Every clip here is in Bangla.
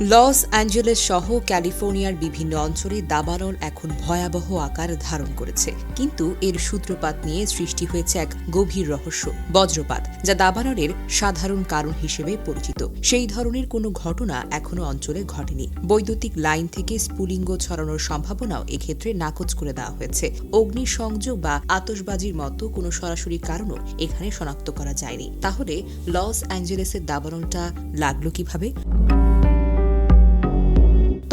লস অ্যাঞ্জেলেস সহ ক্যালিফোর্নিয়ার বিভিন্ন অঞ্চলে দাবানল এখন ভয়াবহ আকার ধারণ করেছে। কিন্তু এর সূত্রপাত নিয়ে সৃষ্টি হয়েছে এক গভীর রহস্য, বজ্রপাত, যা দাবানলের সাধারণ কারণ হিসেবে পরিচিত। সেই ধরনের কোনো ঘটনা এখনও অঞ্চলে ঘটেনি। বৈদ্যুতিক লাইন থেকে স্পুলিঙ্গ ছড়ানোর সম্ভাবনাও এক্ষেত্রে নাকচ করে দেওয়া হয়েছে। অগ্নিসংযোগ বা আতসবাজির মতো কোনো সরাসরি কারণও এখানে শনাক্ত করা যায়নি। তাহলে লস অ্যাঞ্জেলেসের দাবানলটা লাগল কীভাবে?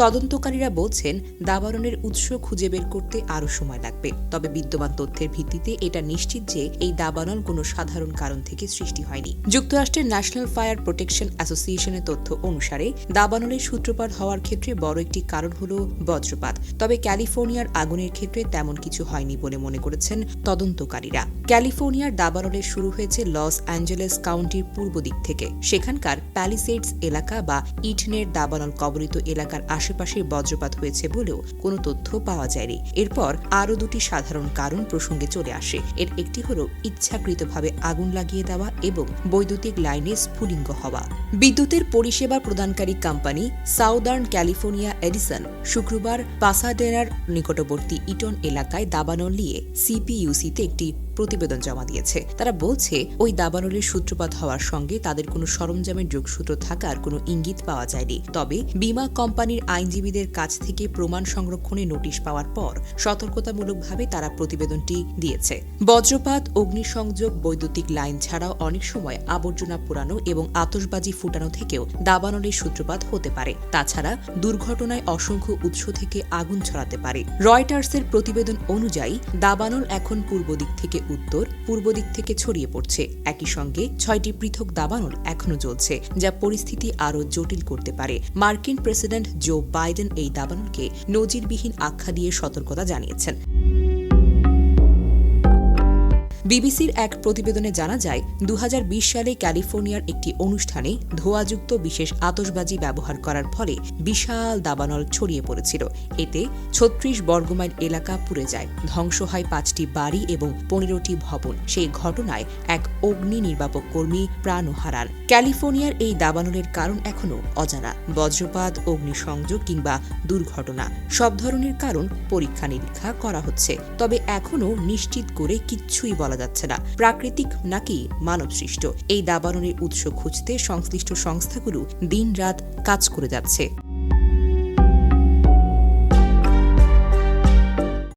তদন্তকারীরা বলছেন, দাবানলের উৎস খুঁজে বের করতে আরও সময় লাগবে। তবে বিদ্যমান তথ্যের ভিত্তিতে এটা নিশ্চিত যে এই দাবানল কোনো সাধারণ কারণ থেকে সৃষ্টি হয়নি। যুক্তরাষ্ট্রের ন্যাশনাল ফায়ার প্রোটেকশন অ্যাসোসিয়েশনের তথ্য অনুসারে, দাবানলের সূত্রপাত হওয়ার ক্ষেত্রে বড় একটি কারণ হল বজ্রপাত। তবে ক্যালিফোর্নিয়ার আগুনের ক্ষেত্রে তেমন কিছু হয়নি বলে মনে করেছেন তদন্তকারীরা। ক্যালিফোর্নিয়ার দাবানলের শুরু হয়েছে লস অ্যাঞ্জেলেস কাউন্টির পূর্ব দিক থেকে। সেখানকার প্যালিসেডস এলাকা বা ইটনের দাবানল কবলিত এলাকার আশেপাশে বজ্রপাত হয়েছে বলেও কোনো তথ্য পাওয়া যায়নি। এরপর আরও দুটি সাধারণ কারণ প্রসঙ্গে চলে আসে। এর একটি হল ইচ্ছাকৃতভাবে আগুন লাগিয়ে দেওয়া এবং বৈদ্যুতিক লাইনে স্ফুলিঙ্গ হওয়া। বিদ্যুতের পরিষেবা প্রদানকারী কোম্পানি সাউদার্ন ক্যালিফোর্নিয়া এডিসন শুক্রবার পাসাডেরার নিকটবর্তী ইটন এলাকায় দাবানল নিয়ে সিপিইউসিতে একটি প্রতিবেদন জমা দিয়েছে। তারা বলছে, ওই দাবানলের সূত্রপাত হওয়ার সঙ্গে তাদের কোনো সরঞ্জামের যোগসূত্র থাকার কোনো ইঙ্গিত পাওয়া যায়নি। তবে বিমা কোম্পানির আইনজীবীদের কাছ থেকে প্রমাণ সংরক্ষণে নোটিশ পাওয়ার পর সতর্কতামূলকভাবে তারা প্রতিবেদনটি দিয়েছে। বজ্রপাত, অগ্নিসংযোগ, বৈদ্যুতিক লাইন ছাড়াও অনেক সময় আবর্জনা পোড়ানো এবং আতসবাজি ফুটানো থেকেও দাবানলের সূত্রপাত হতে পারে। তাছাড়া দুর্ঘটনায় অসংখ্য উৎস থেকে আগুন ছড়াতে পারে। রয়টার্সের প্রতিবেদন অনুযায়ী, দাবানল এখন পূর্ব দিক থেকে উত্তর পূর্ব দিক থেকে ছড়িয়ে পড়ছে। একই সঙ্গে ছয়টি পৃথক দাবানল এখনও চলছে যা পরিস্থিতি আরও জটিল করতে পারে। মার্কিন প্রেসিডেন্ট জো বাইডেন এই দাবানলকে নজিরবিহীন আখ্যা দিয়ে সতর্কতা জানিয়েছেন। বিবিসির এক প্রতিবেদনে জানা যায় দু হাজার বিশ সালে ক্যালিফোর্নিয়ার একটি অনুষ্ঠানে ধোঁয়াযুক্ত বিশেষ আতসবাজি ব্যবহার করার ফলে বিশাল দাবানল ছড়িয়ে পড়েছিল। এতে ছত্রিশ বর্গমাইল এলাকা পুড়ে যায়। ধ্বংস হয় পাঁচটি বাড়ি এবং পনেরোটি ভবন। সেই ঘটনায় এক অগ্নি নির্বাপক কর্মী প্রাণও হারান। ক্যালিফোর্নিয়ার এই দাবানলের কারণ এখনও অজানা। বজ্রপাত, অগ্নিসংযোগ কিংবা দুর্ঘটনা, সব ধরনের কারণ পরীক্ষা নিরীক্ষা করা হচ্ছে। তবে এখনও নিশ্চিত করে কিচ্ছুই বলা যাচ্ছে না। প্রাকৃতিক নাকি মানবসৃষ্ট। এই দাবানলের উৎস খুঁজতে সংশ্লিষ্ট সংস্থাগুলো দিন রাত কাজ করে যাচ্ছে।